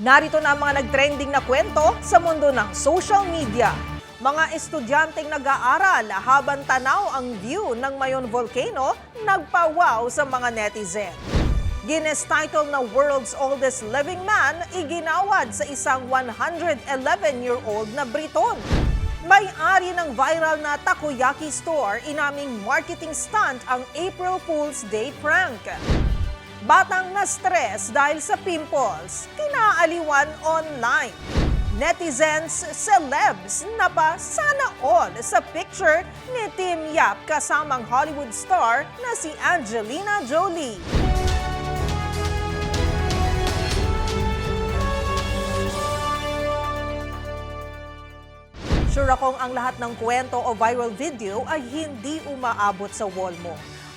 Narito na ang mga nagtrending na kwento sa mundo ng social media. Mga estudyanteng nag-aaral habang tanaw ang view ng Mayon Volcano, nagpawaw sa mga netizen. Guinness title na World's Oldest Living Man iginawad sa isang 111-year-old na Briton. May-ari ng viral na takoyaki store inaming marketing stunt ang April Fool's Day prank. Batang na stress dahil sa pimples, kinaaliwan online. Netizens, celebs, na pa sana all sa picture ni Tim Yap kasamang Hollywood star na si Angelina Jolie. Sure akong ang lahat ng kwento o viral video ay hindi umaabot sa wall mo.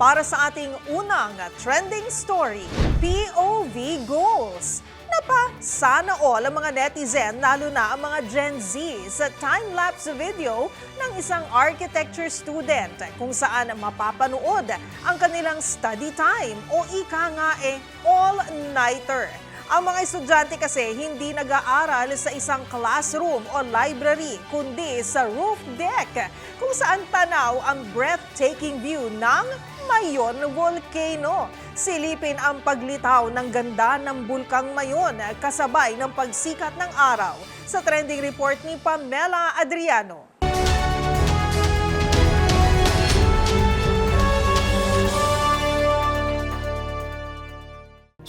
Para sa ating unang trending story, POV goals. Napa, sana all ang mga netizen, lalo na ang mga Gen Z, sa time-lapse video ng isang architecture student kung saan mapapanood ang kanilang study time o ika nga eh, all-nighter. Ang mga estudyante kasi hindi nag-aaral sa isang classroom o library, kundi sa roof deck, kung saan tanaw ang breathtaking view ng Mayon Volcano. Silipin ang paglitaw ng ganda ng bulkang Mayon kasabay ng pagsikat ng araw sa trending report ni Pamela Adriano.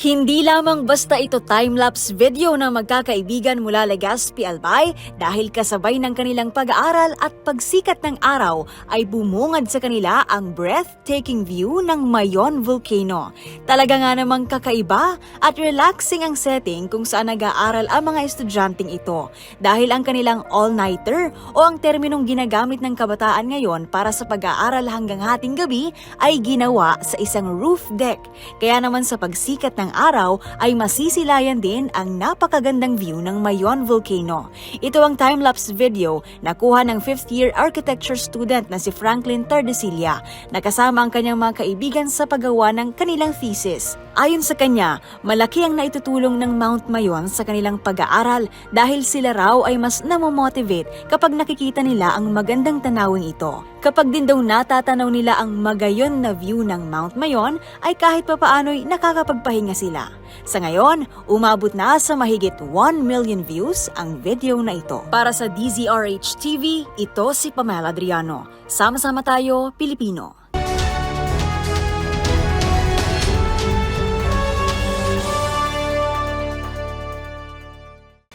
Hindi lamang basta ito time-lapse video na magkakaibigan mula Legazpi Albay dahil kasabay ng kanilang pag-aaral at pagsikat ng araw ay bumungad sa kanila ang breathtaking view ng Mayon Volcano. Talaga nga namang kakaiba at relaxing ang setting kung saan nag-aaral ang mga estudyanteng ito dahil ang kanilang all-nighter o ang terminong ginagamit ng kabataan ngayon para sa pag-aaral hanggang hating gabi ay ginawa sa isang roof deck. Kaya naman sa pagsikat ng araw ay masisilayan din ang napakagandang view ng Mayon Volcano. Ito ang time-lapse video na kuha ng 5th year architecture student na si Franklin Tardesilia na kasama ang kanyang mga kaibigan sa paggawa ng kanilang thesis. Ayon sa kanya, malaki ang naitutulong ng Mount Mayon sa kanilang pag-aaral dahil sila raw ay mas namomotivate kapag nakikita nila ang magandang tanawin ito. Kapag din daw natatanaw nila ang magayon na view ng Mount Mayon ay kahit papaano'y nakakapagpahinga sila. Sa ngayon, umabot na sa mahigit 1 million views ang video na ito. Para sa DZRH TV, ito si Pamela Adriano. Sama-sama tayo, Pilipino.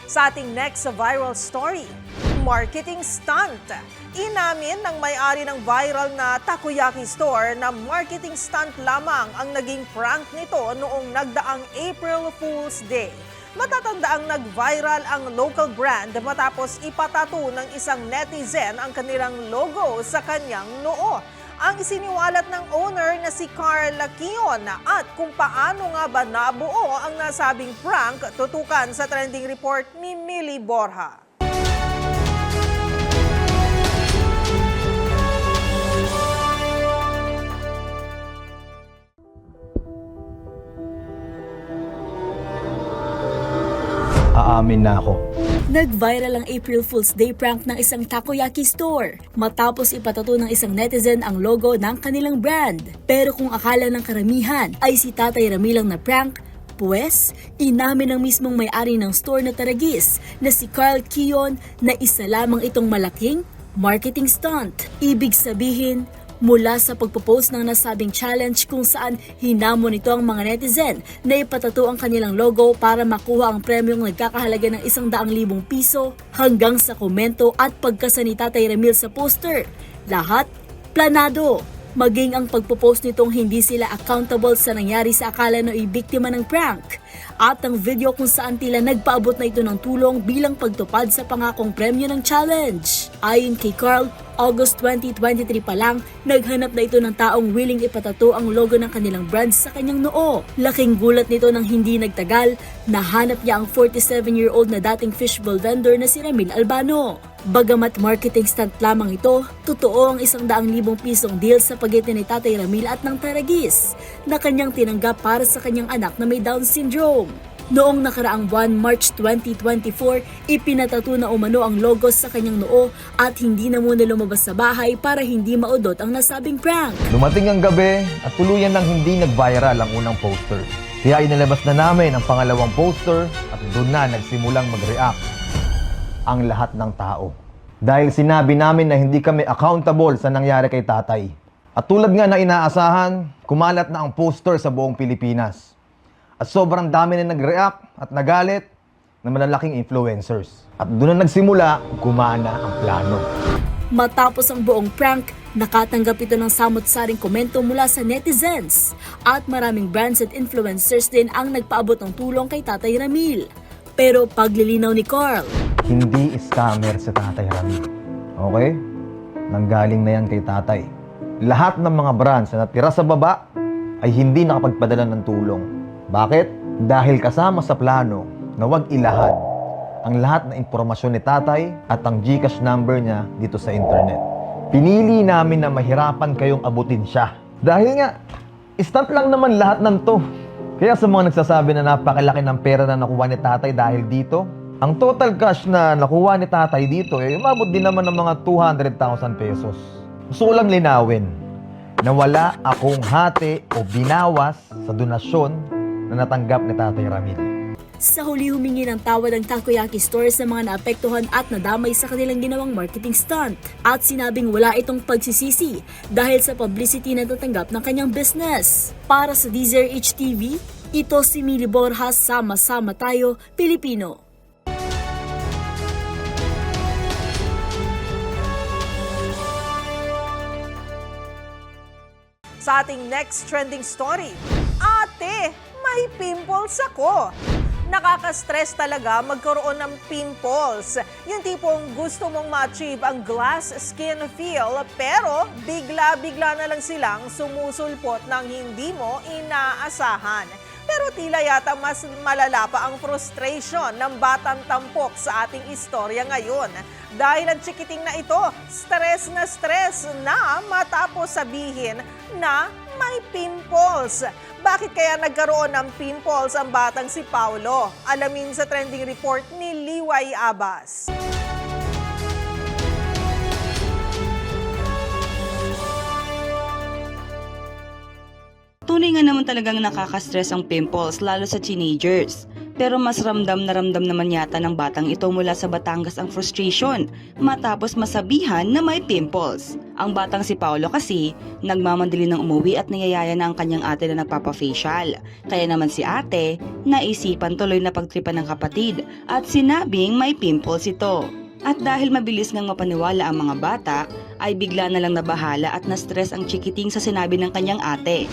Sa ating next viral story, marketing stunt. Inamin ng may-ari ng viral na takoyaki store na marketing stunt lamang ang naging prank nito noong nagdaang April Fool's Day. Matatanda ang nag-viral ang local brand matapos ipatato ng isang netizen ang kanilang logo sa kanyang noo ang isiniwalat ng owner na si Carl Kion at kung paano nga ba nabuo ang nasabing prank tutukan sa trending report ni Millie Borja. Aamin na ako. Nag-viral ang April Fool's Day prank ng isang takoyaki store matapos ipatato ng isang netizen ang logo ng kanilang brand. Pero kung akala ng karamihan ay si Tatay Rami lang na prank, Pwes, inamin ng mismong may-ari ng store na Taragis na si Carl Kion na isa lamang itong malaking marketing stunt. Ibig sabihin, mula sa pagpo-post ng nasabing challenge kung saan hinamon ito ang mga netizen na ipatato ang kanilang logo para makuha ang premyong nagkakahalaga ng isang daang libong piso hanggang sa komento at pagkasanita Tatay Ramil sa poster. Lahat planado. Maging ang pagpo-post nitong hindi sila accountable sa nangyari sa akala na biktima ng prank. At ang video kung saan tila nagpaabot na ito ng tulong bilang pagtupad sa pangakong premyo ng challenge. Ayon kay Carl, August 2023 pa lang, naghanap na ito ng taong willing ipatato ang logo ng kanilang brand sa kanyang noo. Laking gulat nito nang hindi nagtagal, nahanap niya ang 47-year-old na dating fishbowl vendor na si Ramil Albano. Bagamat marketing stunt lamang ito, totoo ang isang daang libong pisong deal sa pagitan ni Tatay Ramil at ng Taragis na kanyang tinanggap para sa kanyang anak na may Down syndrome. Noong nakaraang buwan, March 2024, ipinatato na umano ang logo sa kanyang noo at hindi na muna lumabas sa bahay para hindi maudot ang nasabing prank. Dumating ang gabi at tuluyan nang hindi nag-viral ang unang poster. Kaya inilabas na namin ang pangalawang poster at doon na nagsimulang mag-react ang lahat ng tao. Dahil sinabi namin na hindi kami accountable sa nangyari kay tatay. At tulad nga na inaasahan, kumalat na ang poster sa buong Pilipinas. At sobrang dami na nag-react at nagalit na malalaking influencers. At doon na nagsimula, gumana ang plano. Matapos ang buong prank, nakatanggap ito ng samot-saring komento mula sa netizens. At maraming brands at influencers din ang nagpaabot ng tulong kay Tatay Ramil. Pero paglilinaw ni Carl, Hindi scammer si Tatay Rami. Okay? Nanggaling na yan kay Tatay. Lahat ng mga brands na natira sa baba ay hindi nakapagpadala ng tulong. Bakit? Dahil kasama sa plano na wag ilahad ang lahat ng impormasyon ni Tatay at ang GCash number niya dito sa internet. Pinili namin na mahirapan kayong abutin siya. Dahil nga, instant lang naman lahat ng to. Kaya sa mga nagsasabi na napakalaki ng pera na nakuha ni tatay dahil dito, ang total cash na nakuha ni tatay dito, eh, umabot din naman ng mga 200,000 pesos. Gusto ko lang linawin na wala akong hati o binawas sa donasyon na natanggap ni tatay Ramil. sa huli humingi ng tawad ang takoyaki store sa mga naapektuhan at nadamay sa kanilang ginawang marketing stunt. At sinabing wala itong pagsisisi dahil sa publicity na natanggap ng kanyang business. Para sa Deezer HTV, ito si Mili Borjas, Sama-sama Tayo, Pilipino. Sa ating next trending story, Ate, may pimples ako. Nakaka-stress talaga magkaroon ng pimples. Yung tipong gusto mong ma-achieve ang glass skin feel pero bigla-bigla na lang silang sumusulpot ng hindi mo inaasahan. Pero tila yata mas malala pa ang frustration ng batang tampok sa ating istorya ngayon. Dahil ang chikiting na ito, stress na stress na matapos sabihin na may pimples. Bakit kaya nagkaroon ng pimples ang batang si Paulo? Alamin sa trending report ni Liway Abbas. Tunay nga naman talagang nakaka-stress ang pimples lalo sa teenagers. Pero mas ramdam na ramdam naman yata ng batang ito mula sa Batangas ang frustration matapos masabihan na may pimples. Ang batang si Paolo kasi nagmamandali ng umuwi at niyayaya na ang kanyang ate na nagpapafacial. Kaya naman si ate naisipan tuloy na pagtripan ng kapatid at sinabing may pimples ito. At dahil mabilis ngang mapaniwala ang mga bata, ay bigla na lang nabahala at na-stress ang chikiting sa sinabi ng kanyang ate.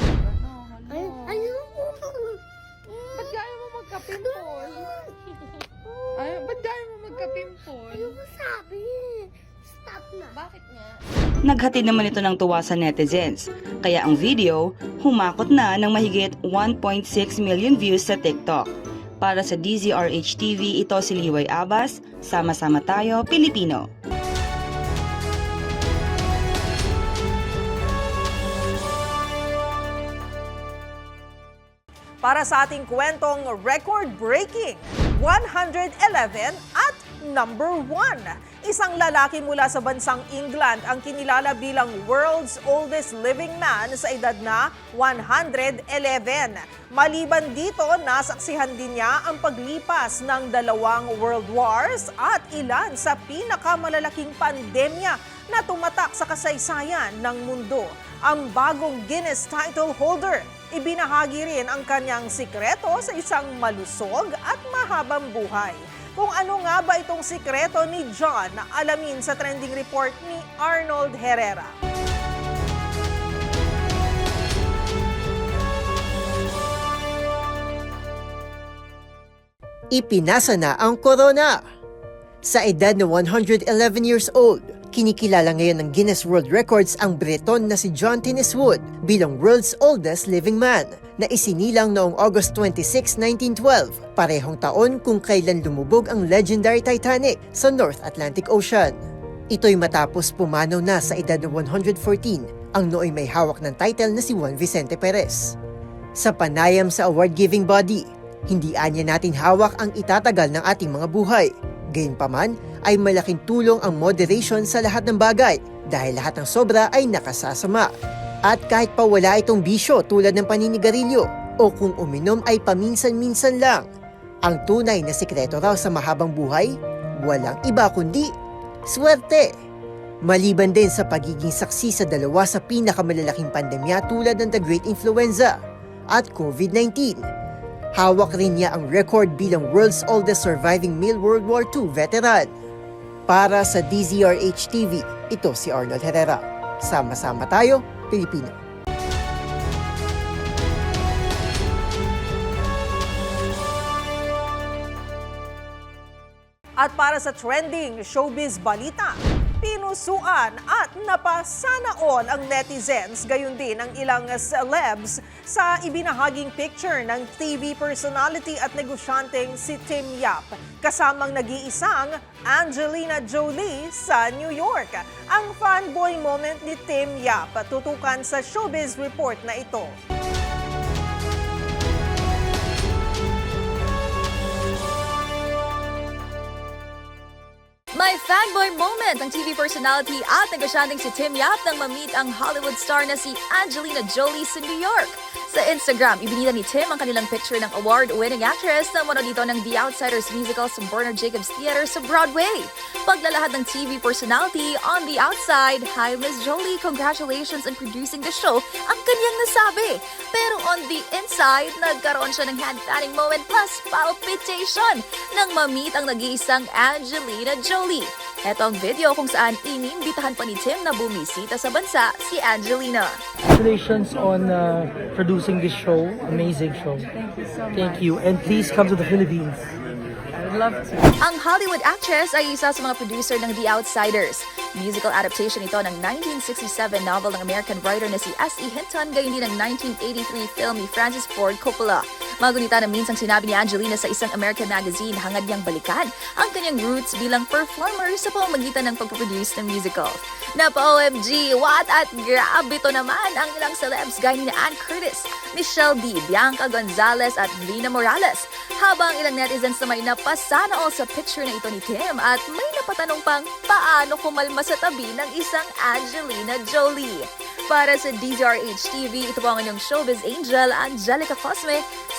Naghatid naman ito ng tuwa sa netizens. Kaya ang video, humakot na ng mahigit 1.6 million views sa TikTok. Para sa DZRH TV, ito si Liway Abbas. Sama-sama tayo, Pilipino. Para sa ating kwentong record-breaking, 111 at number 1. Isang lalaki mula sa bansang England ang kinilala bilang world's oldest living man sa edad na 111. Maliban dito, nasaksihan din niya ang paglipas ng dalawang world wars at ilan sa pinakamalalaking pandemya na tumatak sa kasaysayan ng mundo. Ang bagong Guinness title holder Ibinahagi rin ang kanyang sikreto sa isang malusog at mahabang buhay. Kung ano nga ba itong sikreto ni John na alamin sa trending report ni Arnold Herrera. Ipinasa na ang corona. Sa edad na 111 years old, kinikilala ngayon ng Guinness World Records ang Breton na si John Tinniswood bilang world's oldest living man na isinilang noong August 26, 1912, parehong taon kung kailan lumubog ang legendary Titanic sa North Atlantic Ocean. Ito'y matapos pumanaw na sa edad na 114 ang nooy may hawak ng title na si Juan Vicente Perez. Sa panayam sa award-giving body, hindi anya natin hawak ang itatagal ng ating mga buhay. Gayunpaman ay malaking tulong ang moderation sa lahat ng bagay dahil lahat ng sobra ay nakasasama. At kahit pa wala itong bisyo tulad ng paninigarilyo o kung uminom ay paminsan-minsan lang, ang tunay na sikreto raw sa mahabang buhay, walang iba kundi swerte. Maliban din sa pagiging saksi sa dalawa sa pinakamalalaking pandemya tulad ng The Great Influenza at COVID-19. Hawak rin niya ang record bilang world's oldest surviving male World War II veteran. Para sa DZRH TV, ito si Arnold Herrera. Sama-sama tayo, Pilipino. At para sa trending showbiz balita, pinusuan at napasanaon ang netizens gayon din ang ilang celebs sa ibinahaging picture ng TV personality at negosyanteng si Tim Yap kasamang nag-iisang Angelina Jolie sa New York. Ang fanboy moment ni Tim Yap tutukan sa showbiz report na ito. May fanboy moment ang TV personality at negosyanteng si Tim Yap nang ma-meet ang Hollywood star na si Angelina Jolie sa New York. Sa Instagram, ibinida ni Tim ang kanilang picture ng award-winning actress na mano dito ng The Outsiders musical sa Bernard Jacobs Theater sa Broadway. Paglalahad ng TV personality on the outside, Hi Miss Jolie, congratulations on producing the show, ang kanyang nasabi. Pero on the inside, nagkaroon siya ng hand-fanning moment plus palpitation nang ma-meet ang nag-iisang Angelina Jolie. Ito ang video kung saan inimbitahan pa ni Tim na bumisita sa bansa si Angelina. Congratulations on uh, producing this show. Amazing show. Thank you so much. Thank you. And please come to the Philippines. Ang Hollywood actress ay isa sa mga producer ng The Outsiders. Musical adaptation ito ng 1967 novel ng American writer na si S.E. Hinton gayon din ng 1983 film ni Francis Ford Coppola. Magunita na minsang sinabi ni Angelina sa isang American magazine hangad niyang balikan ang kanyang roots bilang performer sa pamamagitan ng pagproduce ng musical. Napa-OMG, what at grabe to naman ang ilang celebs gaya ni Ann Curtis, Michelle D, Bianca Gonzalez at Lina Morales. Habang ilang netizens na may napasana all sa picture na ito ni Tim at may napatanong pang paano kumalma sa tabi ng isang Angelina Jolie. Para sa DZRH TV, ito po ang inyong showbiz angel, Angelica Cosme.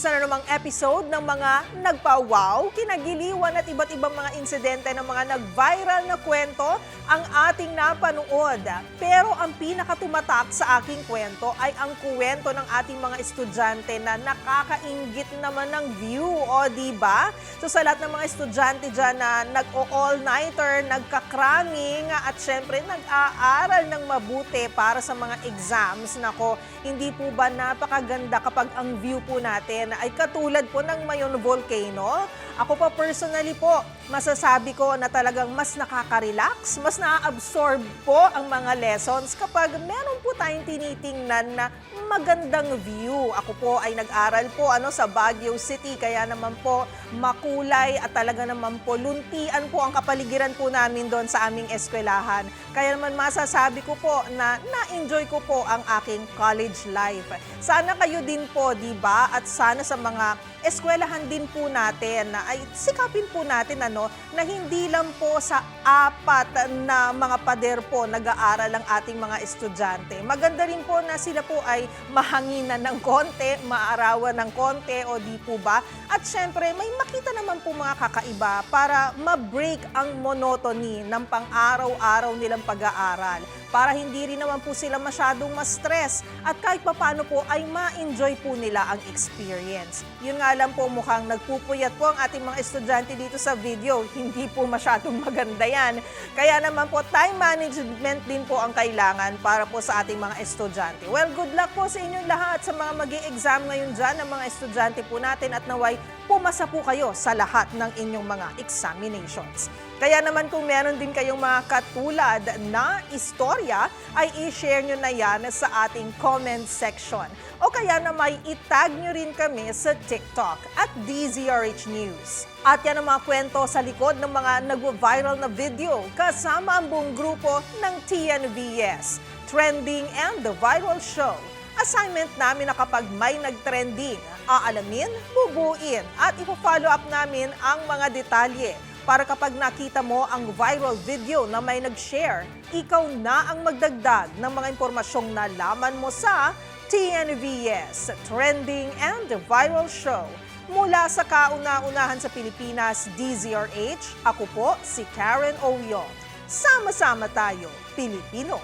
Isa na namang episode ng mga nagpa-wow, kinagiliwan at iba't ibang mga insidente ng mga nag-viral na kwento ang ating napanood. Pero ang pinakatumatak sa aking kwento ay ang kwento ng ating mga estudyante na nakakaingit naman ng view. O, di ba? So sa lahat ng mga estudyante dyan na nag-all-nighter, nagka-cramming, at syempre nag-aaral ng mabuti para sa mga exams. Nako, hindi po ba napakaganda kapag ang view po natin ay katulad po ng Mayon Volcano? Ako pa personally po, masasabi ko na talagang mas nakaka-relax, mas na-absorb po ang mga lessons kapag meron po tayong tinitingnan na magandang view. Ako po ay nag-aral po ano sa Baguio City kaya naman po makulay at talaga naman po luntian po ang kapaligiran po namin doon sa aming eskwelahan. Kaya naman masasabi ko po na na-enjoy ko po ang aking college life. Sana kayo din po, 'di ba? At sana sa mga eskwelahan din po natin na ay sikapin po natin ano na hindi lang po sa apat na mga pader po nag-aaral ang ating mga estudyante. Maganda rin po na sila po ay mahanginan ng konti, maarawan ng konti o di po ba? At syempre may makita naman po mga kakaiba para ma-break ang monotony ng pang-araw-araw nilang pag-aaral para hindi rin naman po sila masyadong ma-stress at kahit papano po ay ma-enjoy po nila ang experience. Yun nga lang po mukhang nagpupuyat po ang ating mga estudyante dito sa video. Hindi po masyadong maganda yan. Kaya naman po time management din po ang kailangan para po sa ating mga estudyante. Well, good luck po sa inyong lahat sa mga mag exam ngayon dyan ng mga estudyante po natin at naway pumasa po kayo sa lahat ng inyong mga examinations. Kaya naman kung meron din kayong mga katulad na istorya, ay i-share nyo na yan sa ating comment section. O kaya na may itag nyo rin kami sa TikTok at DZRH News. At yan ang mga kwento sa likod ng mga nag-viral na video kasama ang buong grupo ng TNVS, Trending and The Viral Show. Assignment namin na kapag may nag-trending, aalamin, bubuin at ipo-follow up namin ang mga detalye para kapag nakita mo ang viral video na may nag-share, ikaw na ang magdagdag ng mga impormasyong nalaman mo sa TNVS, Trending and Viral Show. Mula sa kauna-unahan sa Pilipinas, DZRH, ako po si Karen Oyong. Sama-sama tayo, Pilipino.